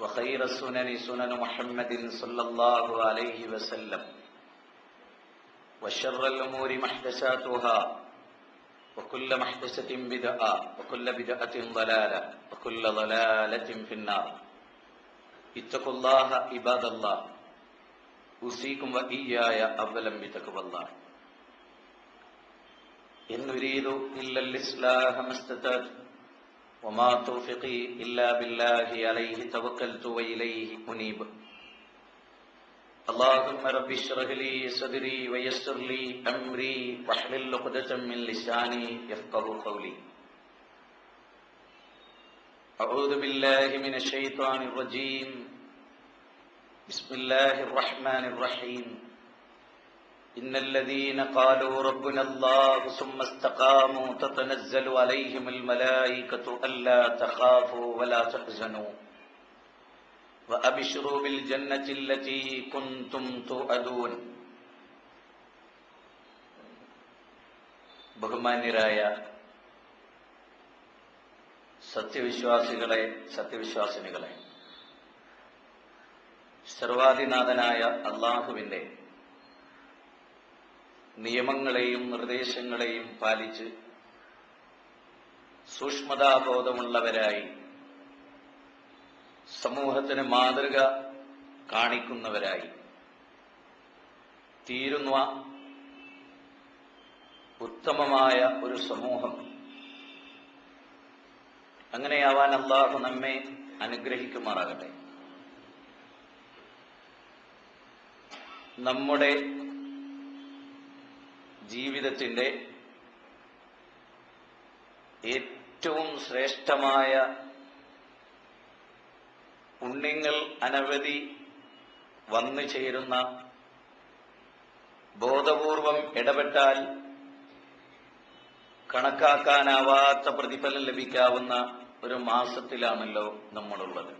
وخير السنن سنن محمد صلى الله عليه وسلم. وشر الأمور محدثاتها وكل محدثة بدعة وكل بدعة ضلالة وكل ضلالة في النار. اتقوا الله عباد الله. أوصيكم وإياي أولا بتقوى الله. إن أريد إلا الإصلاح ما استطعت وما توفقي إلا بالله عليه توكلت وإليه أنيب. اللهم رب اشرح لي صدري ويسر لي أمري واحلل عقدة من لساني يفقه قولي. أعوذ بالله من الشيطان الرجيم. بسم الله الرحمن الرحيم. إن الذين قالوا ربنا الله ثم استقاموا تتنزل عليهم الملائكة ألا تخافوا ولا تحزنوا وأبشروا بالجنة التي كنتم توعدون ബഹുമാന്യരായ സത്യവിശ്വാസികളെ സത്യവിശ്വാസിനികളെ സർവാധിനാഥനായ അള്ളാഹുവിന്റെ നിയമങ്ങളെയും നിർദ്ദേശങ്ങളെയും പാലിച്ച് സൂക്ഷ്മതാബോധമുള്ളവരായി സമൂഹത്തിന് മാതൃക കാണിക്കുന്നവരായി തീരുന്ന ഉത്തമമായ ഒരു സമൂഹം. അങ്ങനെയാവാൻ അള്ളാഹു നമ്മെ അനുഗ്രഹിക്കുമാറാകട്ടെ. നമ്മുടെ ജീവിതത്തിന്റെ ഏറ്റവും ശ്രേഷ്ഠമായ പുണ്യങ്ങൾ അനവധി വന്നു ചേരുന്ന ബോധപൂർവം ഇടപെട്ടാൽ കണക്കാക്കാനാവാത്ത പ്രതിഫലം ലഭിക്കാവുന്ന ഒരു മാസത്തിലാണല്ലോ നമ്മളുള്ളത്.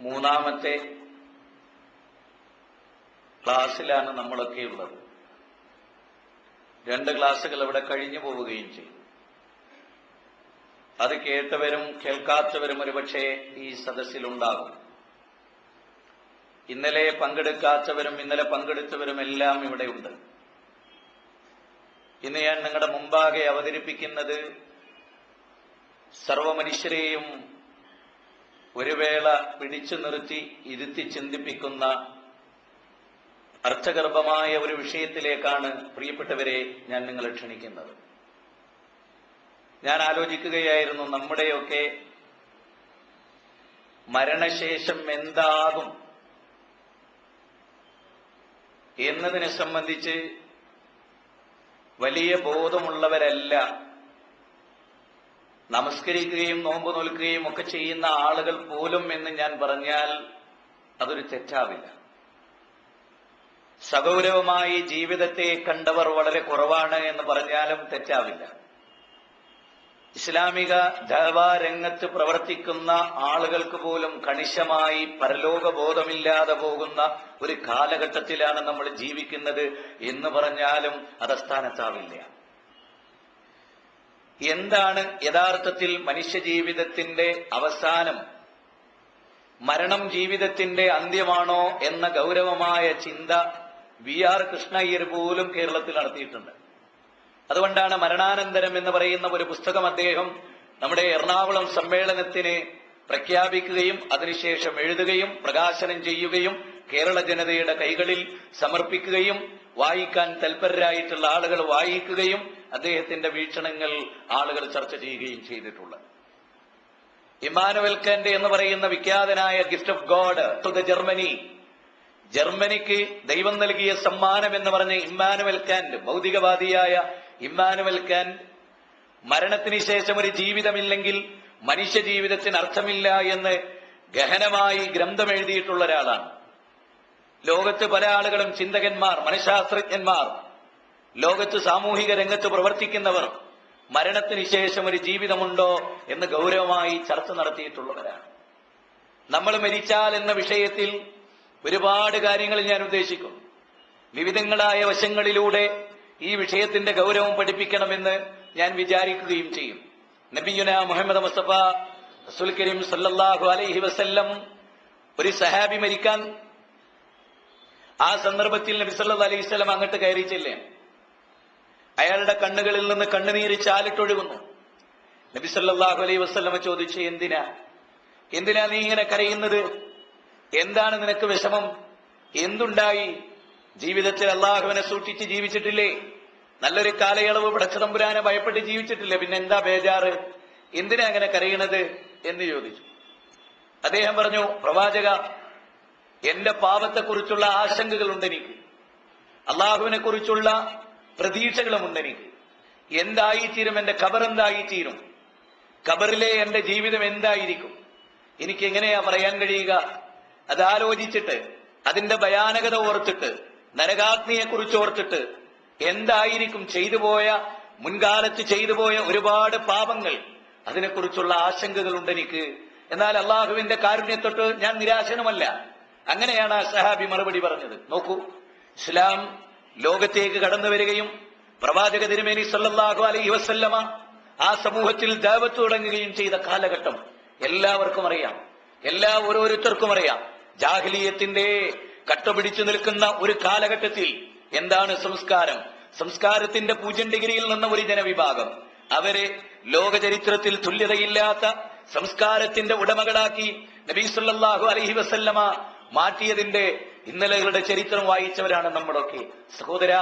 മൂന്നാമത്തെ ക്ലാസ്സിലാണ് നമ്മളൊക്കെ ഉള്ളത്. രണ്ട് ക്ലാസ്സുകൾ ഇവിടെ കഴിഞ്ഞു പോവുകയും ചെയ്യും അത് കേട്ടവരും കേൾക്കാത്തവരും ഒരുപക്ഷെ ഈ സദസ്സിലുണ്ടാകും. ഇന്നലെ പങ്കെടുക്കാത്തവരും ഇന്നലെ പങ്കെടുത്തവരും എല്ലാം ഇവിടെയുണ്ട് ഇന്ന് ഞാൻ നിങ്ങളുടെ മുമ്പാകെ അവതരിപ്പിക്കുന്നത് സർവമനുഷ്യരെയും ഒരു വേള പിടിച്ചു നിർത്തി ഇരുത്തി ചിന്തിപ്പിക്കുന്ന അർത്ഥഗർഭമായ ഒരു വിഷയത്തിലേക്കാണ് പ്രിയപ്പെട്ടവരെ ഞാൻ നിങ്ങളെ ക്ഷണിക്കുന്നത്. ഞാൻ ആലോചിക്കുകയായിരുന്നു നമ്മുടെയൊക്കെ മരണശേഷം എന്താകും എന്നതിനെ സംബന്ധിച്ച് വലിയ ബോധമുള്ളവരല്ല. നമസ്കരിക്കുകയും നോമ്പ് നോൽക്കുകയും ഒക്കെ ചെയ്യുന്ന ആളുകൾ പോലും എന്ന് ഞാൻ പറഞ്ഞാൽ അതൊരു തെറ്റാവില്ല. സഗൗരവമായി ജീവിതത്തെ കണ്ടവർ വളരെ കുറവാണ് എന്ന് പറഞ്ഞാലും തെറ്റാവില്ല. ഇസ്ലാമിക ധവാ രംഗത്ത് പ്രവർത്തിക്കുന്ന ആളുകൾക്ക് പോലും കണിശമായി പരലോകബോധമില്ലാതെ പോകുന്ന ഒരു കാലഘട്ടത്തിലാണ് നമ്മൾ ജീവിക്കുന്നത് എന്ന് പറഞ്ഞാലും അതസ്ഥാനത്താവില്ല എന്താണ് യഥാർത്ഥത്തിൽ മനുഷ്യ ജീവിതത്തിന്റെ അവസാനം? മരണം ജീവിതത്തിന്റെ അന്ത്യമാണോ എന്ന ഗൗരവമായ ചിന്ത വി ആർ കൃഷ്ണയ്യർ പോലും കേരളത്തിൽ നടത്തിയിട്ടുണ്ട്. അതുകൊണ്ടാണ് മരണാനന്തരം എന്ന് പറയുന്ന ഒരു പുസ്തകം അദ്ദേഹം നമ്മുടെ എറണാകുളം സമ്മേളനത്തിന് പ്രഖ്യാപിക്കുകയും അതിനുശേഷം എഴുതുകയും പ്രകാശനം ചെയ്യുകയും കേരള ജനതയുടെ കൈകളിൽ സമർപ്പിക്കുകയും വായിക്കാൻ തൽപരരായിട്ടുള്ള ആളുകൾ വായിക്കുകയും അദ്ദേഹത്തിന്റെ വീക്ഷണങ്ങൾ ആളുകൾ ചർച്ച ചെയ്യുകയും ചെയ്തിട്ടുള്ളത്. ഇമാനുവൽ കന്റ് എന്ന് പറയുന്ന വിഖ്യാതനായ gift of God to the Germany ജർമ്മനിക്ക് ദൈവം നൽകിയ സമ്മാനം എന്ന് പറഞ്ഞ ഇമ്മാനുവൽ കാൻഡ് ഭൗതികവാദിയായ ഇമ്മാനുവൽ കാൻഡ് മരണത്തിന് ശേഷം ഒരു ജീവിതമില്ലെങ്കിൽ മനുഷ്യ ജീവിതത്തിന് അർത്ഥമില്ല എന്ന് ഗഹനമായി ഗ്രന്ഥം എഴുതിയിട്ടുള്ള ഒരാളാണ്. ലോകത്ത് പല ആളുകളും ചിന്തകന്മാർ മനഃശാസ്ത്രജ്ഞന്മാർ ലോകത്ത് സാമൂഹിക രംഗത്ത് പ്രവർത്തിക്കുന്നവർ മരണത്തിന് ശേഷം ഒരു ജീവിതമുണ്ടോ എന്ന് ഗൗരവമായി ചർച്ച നടത്തിയിട്ടുള്ളവരാണ്. നമ്മൾ മരിച്ചാൽ എന്ന വിഷയത്തിൽ ഒരുപാട് കാര്യങ്ങൾ ഞാൻ ഉദ്ദേശിക്കും. വിവിധങ്ങളായ വശങ്ങളിലൂടെ ഈ വിഷയത്തിന്റെ ഗൗരവം പഠിപ്പിക്കണമെന്ന് ഞാൻ വിചാരിക്കുകയും ചെയ്യും. നബിയുന മുഹമ്മദ് മുസ്തഫ റസൂൽ കരീം സല്ലാഹു അലൈഹി വസല്ലം ഒരു സഹാബി മരിക്കാൻ ആ സന്ദർഭത്തിൽ നബി സല്ലാ അലൈഹി സ്വലം അങ്ങോട്ട് കയറി ചെല്ലേ അയാളുടെ കണ്ണുകളിൽ നിന്ന് കണ്ണുനീര് ചാലിട്ടൊഴുകുന്നു. നബി സല്ലല്ലാഹു അലൈഹി വസല്ലമ ചോദിച്ചു എന്തിനാ? എന്തിനാ നീ ഇങ്ങനെ കരയുന്നത്? എന്താണ് നിനക്ക് വിഷമം? എന്തുണ്ടായി? ജീവിതത്തിൽ അള്ളാഹുവിനെ സൂക്ഷിച്ച് ജീവിച്ചിട്ടില്ലേ? നല്ലൊരു കാലയളവ് പടച്ചതമ്പുരാനെ ഭയപ്പെട്ട് ജീവിച്ചിട്ടില്ലേ? പിന്നെ എന്താ ബേജാറ്? എന്തിനാ അങ്ങനെ കരയണത്? എന്ന് ചോദിച്ചു. അദ്ദേഹം പറഞ്ഞു പ്രവാചക എന്റെ പാപത്തെക്കുറിച്ചുള്ള ആശങ്കകളുണ്ട് എനിക്ക്. അള്ളാഹുവിനെ കുറിച്ചുള്ള പ്രതീക്ഷകളുമുണ്ട് എനിക്ക്. എന്തായിത്തീരും എന്റെ ഖബർ എന്തായിത്തീരും? ഖബറിലെ എന്റെ ജീവിതം എന്തായിരിക്കും? എനിക്ക് എങ്ങനെയാ പറയാൻ കഴിയുക? അത് ആലോചിച്ചിട്ട് അതിന്റെ ഭയാനകത ഓർത്തിട്ട് നരകാഗ്നിയെ കുറിച്ച് ഓർത്തിട്ട് എന്തായിരിക്കും ചെയ്തു പോയ മുൻകാലത്ത് ചെയ്തു പോയ ഒരുപാട് പാപങ്ങൾ അതിനെക്കുറിച്ചുള്ള ആശങ്കകൾ ഉണ്ട് എനിക്ക്. എന്നാൽ അള്ളാഹുവിന്റെ കാരുണ്യത്തൊട്ട് ഞാൻ നിരാശനുമല്ല. അങ്ങനെയാണ് സഹാബി മറുപടി പറഞ്ഞത്. നോക്കൂ ഇസ്ലാം ലോകത്തേക്ക് കടന്നു വരികയും പ്രവാചക തിരുമേനി സല്ലാഹു അലൈഹി വസല്ലമ ആ സമൂഹത്തിൽ ദാവത്ത് തുടങ്ങുകയും ചെയ്ത കാലഘട്ടം എല്ലാവർക്കും അറിയാം. എല്ലാ ഓരോരുത്തർക്കും അറിയാം. ജാഹ്ലിയത്തിന്റെ കട്ടപിടിച്ചു നിൽക്കുന്ന ഒരു കാലഘട്ടത്തിൽ എന്താണ് സംസ്കാരം? സംസ്കാരത്തിന്റെ പൂജ്യം ഡിഗ്രിയിൽ നിന്ന ഒരു ജനവിഭാഗം. അവരെ ലോകചരിത്രത്തിൽ തുല്യതയില്ലാത്ത സംസ്കാരത്തിന്റെ ഉടമകളാക്കി നബീസുല്ലാഹു അലഹി വസല്ലമ മാറ്റിയതിന്റെ ഇന്നലകളുടെ ചരിത്രം വായിച്ചവരാണ് നമ്മളൊക്കെ. സഹോദര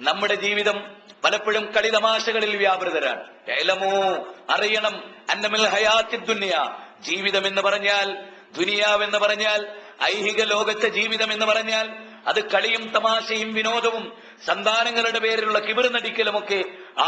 നമ്മുടെ ജീവിതം പലപ്പോഴും കളിതമാശകളിൽ വ്യാപൃതരാണ്. ഏലമോ അറിയണം. അന്നമിൽ ഹയാത്തി ദുന്യ. ജീവിതം എന്ന് പറഞ്ഞാൽ ദുനിയാവെന്ന് പറഞ്ഞാൽ ഐഹിക ലോകത്തെ ജീവിതം എന്ന് പറഞ്ഞാൽ അത് കളിയും തമാശയും വിനോദവും സന്താനങ്ങളുടെ പേരിലുള്ള കിബിർ നടിക്കലുമൊക്കെ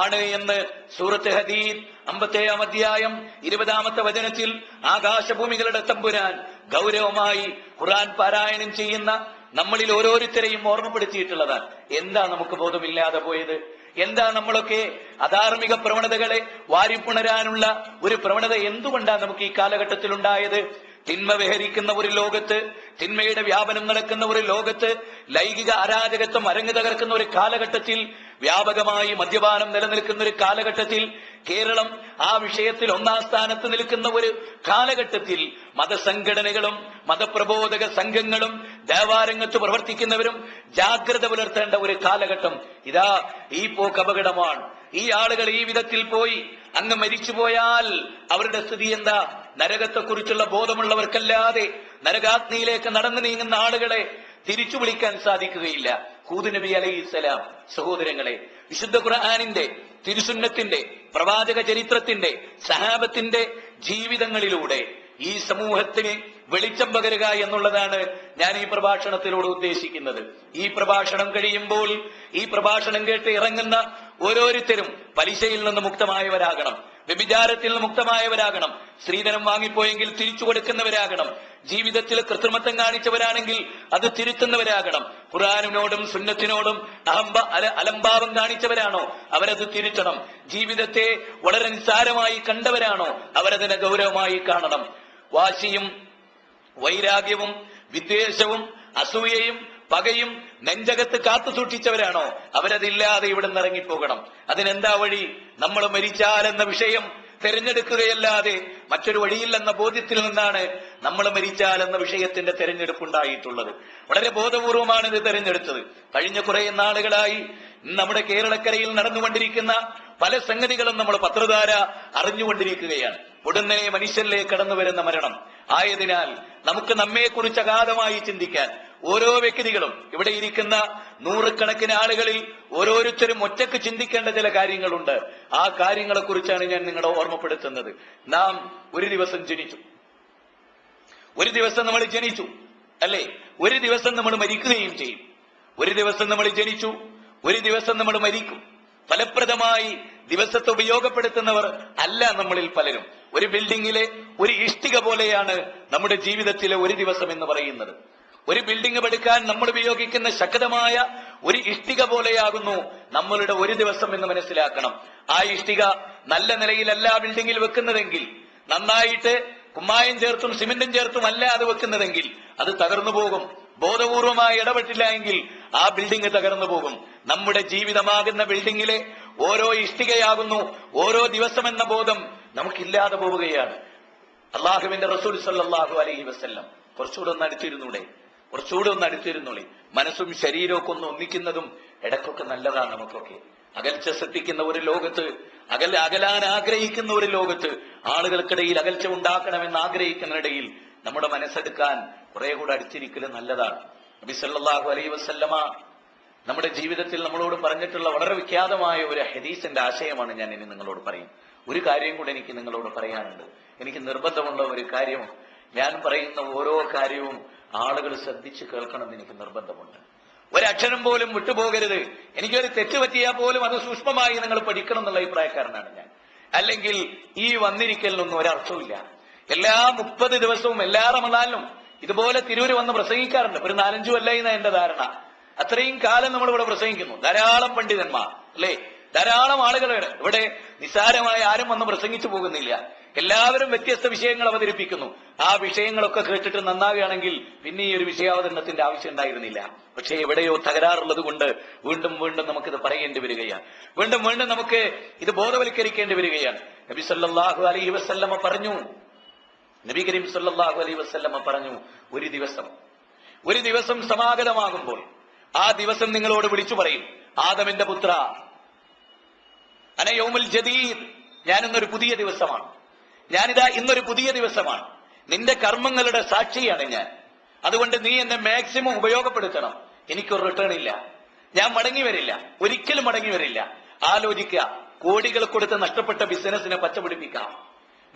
ആണ് എന്ന് സൂറത്ത് ഹദീദ് അമ്പത്തേഴാം അധ്യായം ഇരുപതാമത്തെ വചനത്തിൽ ആകാശഭൂമികളുടെ തമ്പുരാൻ ഗൗരവമായി ഖുറാൻ പാരായണം ചെയ്യുന്ന നമ്മളിൽ ഓരോരുത്തരെയും ഓർമ്മപ്പെടുത്തിയിട്ടുള്ളതാണ്. എന്താ നമുക്ക് ബോധമില്ലാതെ പോയത്? എന്താ നമ്മളൊക്കെ അധാർമിക പ്രവണതകളെ വാരിപ്പുണരാനുള്ള ഒരു പ്രവണത എന്തുകൊണ്ടാണ് നമുക്ക് ഈ കാലഘട്ടത്തിൽ ഉണ്ടായത് തിന്മ വിഹരിക്കുന്ന ഒരു ലോകത്ത് തിന്മയുടെ വ്യാപനം നടക്കുന്ന ഒരു ലോകത്ത് ലൈംഗിക അരാജകത്വം അരങ്ങു തകർക്കുന്ന ഒരു കാലഘട്ടത്തിൽ വ്യാപകമായി മദ്യപാനം നിലനിൽക്കുന്ന ഒരു കാലഘട്ടത്തിൽ കേരളം ആ വിഷയത്തിൽ ഒന്നാം സ്ഥാനത്ത് നിൽക്കുന്ന ഒരു കാലഘട്ടത്തിൽ മതസംഘടനകളും മതപ്രബോധക സംഘങ്ങളും ദേവാരംഗത്ത് പ്രവർത്തിക്കുന്നവരും ജാഗ്രത പുലർത്തേണ്ട ഒരു കാലഘട്ടം ഇതാ ഈ പോക്ക് അപകടമാണ് ഈ ആളുകൾ ഈ വിധത്തിൽ പോയി അങ്ങ് മരിച്ചുപോയാൽ അവരുടെ സ്ഥിതി എന്താ? നരകത്തെക്കുറിച്ചുള്ള ബോധമുള്ളവർക്കല്ലാതെ നരകാഗ്നിയിലേക്ക് നടന്നു നീങ്ങുന്ന ആളുകളെ തിരിച്ചു വിളിക്കാൻ സാധിക്കുകയില്ല. ഹൂദ് നബി അലൈഹി സ്വലാം സഹോദരങ്ങളെ വിശുദ്ധ ഖുർആാനിന്റെ തിരുസുന്നത്തിന്റെ പ്രവാചക ചരിത്രത്തിന്റെ സഹാബത്തിന്റെ ജീവിതങ്ങളിലൂടെ ഈ സമൂഹത്തിന് വെളിച്ചം പകരുക എന്നുള്ളതാണ് ഞാൻ ഈ പ്രഭാഷണത്തിലൂടെ ഉദ്ദേശിക്കുന്നത്. ഈ പ്രഭാഷണം കഴിയുമ്പോൾ ഈ പ്രഭാഷണം കേട്ട് ഇറങ്ങുന്ന ഓരോരുത്തരും പലിശയിൽ നിന്ന് മുക്തമായവരാകണം. വ്യഭിചാരത്തിൽ നിന്ന് മുക്തമായവരാകണം. സ്ത്രീധനം വാങ്ങിപ്പോയെങ്കിൽ തിരിച്ചു കൊടുക്കുന്നവരാകണം. ജീവിതത്തിൽ കൃത്രിമത്വം കാണിച്ചവരാണെങ്കിൽ അത് തിരുത്തുന്നവരാകണം. ഖുറാനിനോടും സുന്നത്തിനോടും അഹംബ അല അലംഭാവം കാണിച്ചവരാണോ? അവരത് തിരുത്തണം. ജീവിതത്തെ വളരെ നിസ്സാരമായി കണ്ടവരാണോ? അവരതിനെ ഗൗരവമായി കാണണം. വാശിയും വൈരാഗ്യവും വിദ്വേഷവും അസൂയയും പകയും നെഞ്ചകത്ത് കാത്തു സൂക്ഷിച്ചവരാണോ? അവരതില്ലാതെ ഇവിടെ നിന്ന് ഇറങ്ങിപ്പോകണം. അതിനെന്താ വഴി? നമ്മൾ മരിച്ചാലെന്ന വിഷയം തെരഞ്ഞെടുക്കുകയല്ലാതെ മറ്റൊരു വഴിയില്ലെന്ന ബോധ്യത്തിൽ നിന്നാണ് നമ്മൾ മരിച്ചാൽ എന്ന വിഷയത്തിന്റെ തെരഞ്ഞെടുപ്പ് ഉണ്ടായിട്ടുള്ളത് വളരെ ബോധപൂർവമാണ് ഇത് തെരഞ്ഞെടുത്തത്. കഴിഞ്ഞ കുറെ നാളുകളായി നമ്മുടെ കേരളക്കരയിൽ നടന്നുകൊണ്ടിരിക്കുന്ന പല സംഗതികളും നമ്മൾ പത്രധാര അറിഞ്ഞുകൊണ്ടിരിക്കുകയാണ്. ഉടനെ മനുഷ്യരിലേക്ക് കടന്നു വരുന്ന മരണം. ആയതിനാൽ നമുക്ക് നമ്മെക്കുറിച്ച് അഗാധമായി ചിന്തിക്കാൻ ഓരോ വ്യക്തികളും ഇവിടെ ഇരിക്കുന്ന നൂറുകണക്കിന് ആളുകളിൽ ഓരോരുത്തരും ഒറ്റയ്ക്ക് ചിന്തിക്കേണ്ട ചില കാര്യങ്ങളുണ്ട്. ആ കാര്യങ്ങളെ കുറിച്ചാണ് ഞാൻ നിങ്ങളെ ഓർമ്മപ്പെടുത്തുന്നത്. നാം ഒരു ദിവസം ജനിച്ചു. ഒരു ദിവസം നമ്മൾ ജനിച്ചു അല്ലേ? ഒരു ദിവസം നമ്മൾ മരിക്കുകയും ചെയ്യും. ഒരു ദിവസം നമ്മൾ ജനിച്ചു ഒരു ദിവസം നമ്മൾ മരിക്കും. ഫലപ്രദമായി ദിവസത്തെ ഉപയോഗപ്പെടുത്തുന്നവർ അല്ല നമ്മളിൽ പലരും. ഒരു ബിൽഡിങ്ങിലെ ഒരു ഇഷ്ടിക പോലെയാണ് നമ്മുടെ ജീവിതത്തിലെ ഒരു ദിവസം എന്ന് പറയുന്നത്. ഒരു ബിൽഡിംഗ് പടുക്കാൻ നമ്മൾ ഉപയോഗിക്കുന്ന ശക്തമായ ഒരു ഇഷ്ടിക പോലെയാകുന്നു നമ്മളുടെ ഒരു ദിവസം എന്ന് മനസ്സിലാക്കണം. ആ ഇഷ്ടിക നല്ല നിലയിലല്ല ബിൽഡിങ്ങിൽ വെക്കുന്നതെങ്കിൽ നന്നായിട്ട് കുമ്മായം ചേർത്തും സിമെന്റും ചേർത്തും അല്ല അത് വെക്കുന്നതെങ്കിൽ അത് തകർന്നു പോകും. ബോധപൂർവമായി ഇടപെട്ടില്ല എങ്കിൽ ആ ബിൽഡിംഗ് തകർന്നു പോകും. നമ്മുടെ ജീവിതമാകുന്ന ബിൽഡിംഗിലെ ഓരോ ഇഷ്ടികയാകുന്നു. ഓരോ ദിവസം എന്ന ബോധം നമുക്കില്ലാതെ പോവുകയാണ്. അള്ളാഹുവിന്റെ റസൂൽ സല്ലാഹു അലൈഹി വസ്ല്ലം. കുറച്ചുകൂടെ ഒന്ന് അടുത്തിരുന്നൂടെ? കുറച്ചുകൂടെ ഒന്ന് അടുത്തിരുന്നൂടെ? മനസ്സും ശരീരമൊക്കെ ഒന്ന് ഒന്നിക്കുന്നതും ഇടക്കൊക്കെ നല്ലതാണ് നമുക്കൊക്കെ. അകൽച്ച ശ്രദ്ധിക്കുന്ന ഒരു ലോകത്ത് അകൽ അകലാൻ ആഗ്രഹിക്കുന്ന ഒരു ലോകത്ത് ആളുകൾക്കിടയിൽ അകൽച്ച ഉണ്ടാക്കണമെന്ന് ആഗ്രഹിക്കുന്നതിനിടയിൽ നമ്മുടെ മനസ്സെടുക്കാൻ കുറെ കൂടെ അടുത്തിരിക്കൽ നല്ലതാണ്. നബി സല്ലാഹു അലൈ വസല്ലമ നമ്മുടെ ജീവിതത്തിൽ നമ്മളോട് പറഞ്ഞിട്ടുള്ള വളരെ വിഖ്യാതമായ ഒരു ഹദീസിന്റെ ആശയമാണ് ഞാൻ ഇനി നിങ്ങളോട് പറയും. ഒരു കാര്യം കൂടെ എനിക്ക് നിങ്ങളോട് പറയാനുണ്ട്. എനിക്ക് നിർബന്ധമുള്ള ഒരു കാര്യം. ഞാൻ പറയുന്ന ഓരോ കാര്യവും ആളുകൾ ശ്രദ്ധിച്ച് കേൾക്കണമെന്ന് എനിക്ക് നിർബന്ധമുണ്ട്. ഒരക്ഷരം പോലും വിട്ടുപോകരുത്. എനിക്കൊരു തെറ്റ് പറ്റിയാൽ പോലും അത് സൂക്ഷ്മമായി നിങ്ങൾ പഠിക്കണം എന്നുള്ള അഭിപ്രായക്കാരനാണ് ഞാൻ. അല്ലെങ്കിൽ ഈ വന്നിരിക്കലിനൊന്നും ഒരർത്ഥമില്ല എല്ലാ മുപ്പത് ദിവസവും എല്ലാ റമദാനിലും ഇതുപോലെ തിരൂര് വന്ന് പ്രസംഗിക്കാറുണ്ട്. ഒരു നാലഞ്ചു കൊല്ലായി എന്റെ ധാരണ. അത്രയും കാലം നമ്മൾ ഇവിടെ പ്രസംഗിക്കുന്നു. ധാരാളം പണ്ഡിതന്മാർ അല്ലേ? ധാരാളം ആളുകളുണ്ട്. ഇവിടെ നിസ്സാരമായി ആരും വന്ന് പ്രസംഗിച്ചു പോകുന്നില്ല. എല്ലാവരും വ്യത്യസ്ത വിഷയങ്ങൾ അവതരിപ്പിക്കുന്നു. ആ വിഷയങ്ങളൊക്കെ കേട്ടിട്ട് നന്നാവുകയാണെങ്കിൽ പിന്നെ ഈ ഒരു വിഷയാവതരണത്തിന്റെ ആവശ്യം ഉണ്ടായിരുന്നില്ല. പക്ഷേ എവിടെയോ തകരാറുള്ളത് കൊണ്ട് വീണ്ടും വീണ്ടും നമുക്കിത് പറയേണ്ടി വരികയാണ്. വീണ്ടും വീണ്ടും നമുക്ക് ഇത് ബോധവൽക്കരിക്കേണ്ടി വരികയാണ്. നബി സല്ലാഹു അലൈഹി വസല്ലമ പറഞ്ഞു നബി കരീം സല്ലാഹു അലൈ വസ്ല്ലമ്മ പറഞ്ഞു ഒരു ദിവസം. ഒരു ദിവസം സമാഗതമാകുമ്പോൾ ആ ദിവസം നിങ്ങളോട് വിളിച്ചു പറയും ആദമിന്റെ പുത്ര അനയോമുൽ ജദീദ് ഞാൻ ഇന്നൊരു പുതിയ ദിവസമാണ്. ഞാനിതാ ഇന്നൊരു പുതിയ ദിവസമാണ്. നിന്റെ കർമ്മങ്ങളുടെ സാക്ഷിയാണ് ഞാൻ. അതുകൊണ്ട് നീ എന്നെ മാക്സിമം ഉപയോഗപ്പെടുത്തണം. എനിക്കൊരു റിട്ടേൺ ഇല്ല. ഞാൻ മടങ്ങി വരില്ല. ഒരിക്കലും മടങ്ങി വരില്ല. ആലോചിക്കുക. കോടികൾ കൊടുത്ത് നഷ്ടപ്പെട്ട ബിസിനസിനെ പച്ചപിടിപ്പിക്കാം.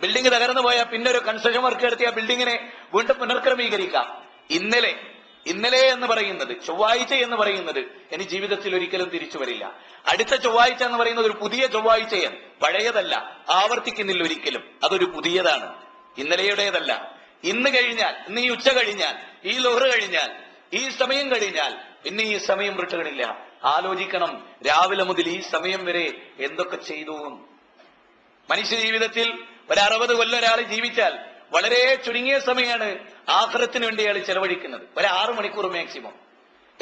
ബിൽഡിംഗ് തകർന്നു പോയാൽ പിന്നെ ഒരു കൺസ്ട്രക്ഷൻ വർക്ക് നടത്തിയ ബിൽഡിങ്ങിനെ വീണ്ടും പുനർക്രമീകരിക്കാം. ഇന്നലെ ഇന്നലെ എന്ന് പറയുന്നത് ചൊവ്വാഴ്ച എന്ന് പറയുന്നത് ഇനി ജീവിതത്തിൽ ഒരിക്കലും തിരിച്ചു വരില്ല. അടുത്ത ചൊവ്വാഴ്ച എന്ന് പറയുന്നത് ഒരു പുതിയ ചൊവ്വാഴ്ചയാണ്. പഴയതല്ല ആവർത്തിക്കുന്നില്ല ഒരിക്കലും. അതൊരു പുതിയതാണ്. ഇന്നലെയുടേതല്ല. ഇന്ന് കഴിഞ്ഞാൽ ഇന്ന് ഈ ഉച്ച കഴിഞ്ഞാൽ ഈ ലോഹറ് കഴിഞ്ഞാൽ ഈ സമയം കഴിഞ്ഞാൽ പിന്നെ ഈ സമയം റിട്ടേണില്ല ആലോചിക്കണം രാവിലെ മുതൽ ഈ സമയം വരെ എന്തൊക്കെ ചെയ്തു. മനുഷ്യ ജീവിതത്തിൽ ഒരു അറുപത് കൊല്ലം ഒരാൾ ജീവിച്ചാൽ വളരെ ചുരുങ്ങിയ സമയമാണ് ആഹ്റത്തിന് വേണ്ടി അയാൾ ചെലവഴിക്കുന്നത്. ഒരു ആറ് മണിക്കൂർ മാക്സിമം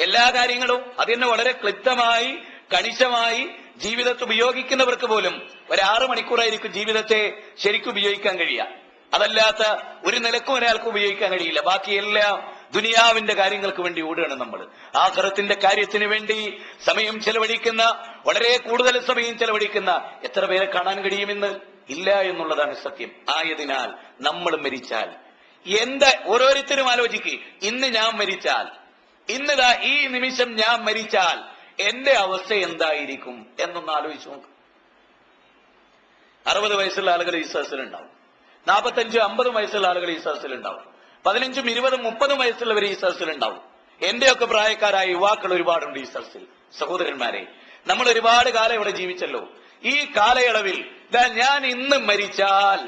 എല്ലാ കാര്യങ്ങളും അതിനെ വളരെ ക്ലിപ്തമായി കണിശമായി ജീവിതത്തെ ഉപയോഗിക്കുന്നവർക്ക് പോലും ഒരു മണിക്കൂറായിരിക്കും ജീവിതത്തെ ശരിക്കും ഉപയോഗിക്കാൻ കഴിയുക. അതല്ലാത്ത ഒരു നിലക്കും ഒരാൾക്ക് ഉപയോഗിക്കാൻ കഴിയില്ല. ബാക്കി എല്ലാം ദുനിയാവിന്റെ കാര്യങ്ങൾക്ക് വേണ്ടി ഓടുകയാണ് നമ്മൾ. ആഖിറത്തിന്റെ കാര്യത്തിന് വേണ്ടി സമയം ചെലവഴിക്കുന്ന വളരെ കൂടുതൽ സമയം ചെലവഴിക്കുന്ന എത്ര പേരെ കാണാൻ കഴിയുമെന്ന് ഇല്ല എന്നുള്ളതാണ് സത്യം. ആയതിനാൽ നമ്മൾ മരിച്ചാൽ. എന്താ? ഓരോരുത്തരും ആലോചിക്കുക ഇന്ന് ഞാൻ മരിച്ചാൽ. ഇന്നിതാ ഈ നിമിഷം ഞാൻ മരിച്ചാൽ എന്റെ അവസ്ഥ എന്തായിരിക്കും എന്നൊന്ന് ആലോചിച്ചു നോക്ക്. അറുപത് വയസ്സുള്ള ആളുകൾ ഈ ഉണ്ടാവും നാൽപ്പത്തഞ്ച് അമ്പതും വയസ്സുള്ള ആളുകൾ ഈ ഉണ്ടാവും പതിനഞ്ചും ഇരുപതും മുപ്പതും വയസ്സുള്ളവർ ഈ സദസ്സിലുണ്ടാവും. എന്റെയൊക്കെ പ്രായക്കാരായ യുവാക്കൾ ഒരുപാടുണ്ട് ഈ സദസ്സിൽ. സഹോദരന്മാരെ നമ്മൾ ഒരുപാട് കാലം ഇവിടെ ജീവിച്ചല്ലോ. ഈ കാലയളവിൽ ഞാൻ ഇന്ന് മരിച്ചാൽ